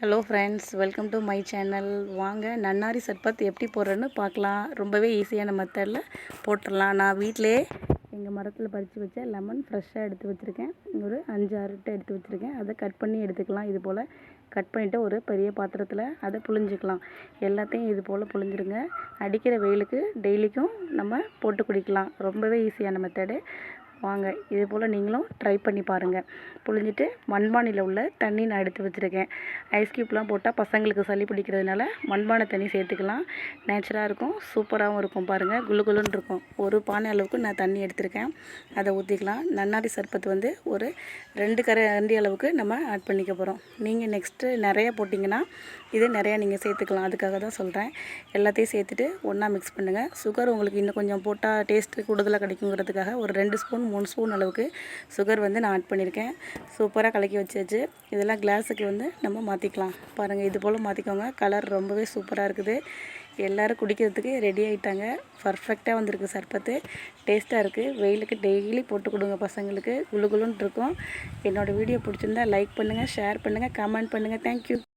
Hello friends welcome to my channel வாங்க நன்னாரி சர்பத் எப்படி போடுறேன்னு பார்க்கலாம். ரொம்பவே ஈஸியான மெத்தடில் போட்டுடலாம். நான் வீட்டிலே எங்கள் மரத்தில் பறித்து வச்ச லெமன் ஃப்ரெஷ்ஷாக எடுத்து வச்சுருக்கேன். ஒரு அஞ்சு ஆறுட்ட எடுத்து வச்சுருக்கேன். அதை கட் பண்ணி எடுத்துக்கலாம். இது போல் கட் பண்ணிவிட்டு ஒரு பெரிய பாத்திரத்தில் அதை புழிஞ்சிக்கலாம். எல்லாத்தையும் இது போல் புழிஞ்சிருங்க. அடிக்கிற வெயிலுக்கு டெய்லிக்கும் நம்ம போட்டு குடிக்கலாம். ரொம்பவே ஈஸியான மெத்தடு வாங்க இது போல் நீங்களும் ட்ரை பண்ணி பாருங்கள் புழிஞ்சிட்டு மண்பானையில் உள்ள தண்ணி நான் எடுத்து வச்சுருக்கேன். ஐஸ் க்யூப்லாம் போட்டால் பசங்களுக்கு சளி பிடிக்கிறதுனால மண்பானை தண்ணி சேர்த்துக்கலாம். நேச்சராக இருக்கும் சூப்பராகவும் இருக்கும் பாருங்கள் குளு குளுன்னு இருக்கும். ஒரு பானை அளவுக்கு நான் தண்ணி எடுத்திருக்கேன். அதை ஊற்றிக்கலாம் நன்னாரி சர்பத் வந்து ஒரு ரெண்டு கரை ரெண்டு அளவுக்கு நம்ம ஆட் பண்ணிக்க போகிறோம் நீங்கள் நெக்ஸ்ட்டு நிறைய போட்டிங்கன்னா இது நிறையா நீங்கள் சேர்த்துக்கலாம். அதுக்காக தான் சொல்கிறேன் எல்லாத்தையும் சேர்த்துட்டு ஒன்றா மிக்ஸ் பண்ணுங்கள் சுகர் உங்களுக்கு இன்னும் கொஞ்சம் போட்டால் டேஸ்ட்டு கூடுதலாக கிடைக்குங்கிறதுக்காக ஒரு ரெண்டு ஸ்பூன் மூணு ஸ்பூன் அளவுக்கு சுகர் வந்து நான் ஆட் பண்ணியிருக்கேன். சூப்பராக கலக்கி வச்சாச்சு. இதெல்லாம் கிளாஸுக்கு வந்து நம்ம மாற்றிக்கலாம் பாருங்கள் இது போல் மாற்றிக்கோங்க கலர் ரொம்பவே சூப்பராக இருக்குது. எல்லோரும் குடிக்கிறதுக்கு ரெடி ஆகிட்டாங்க பர்ஃபெக்டாக வந்திருக்கு சர்பத்து. டேஸ்ட்டாக இருக்குது வெயிலுக்கு டெய்லி போட்டு கொடுங்க பசங்களுக்கு. குளு குளுன்னு இருக்கும். என்னோடய வீடியோ பிடிச்சிருந்தா லைக் பண்ணுங்கள் ஷேர் பண்ணுங்கள் கமெண்ட் பண்ணுங்கள் தேங்க்யூ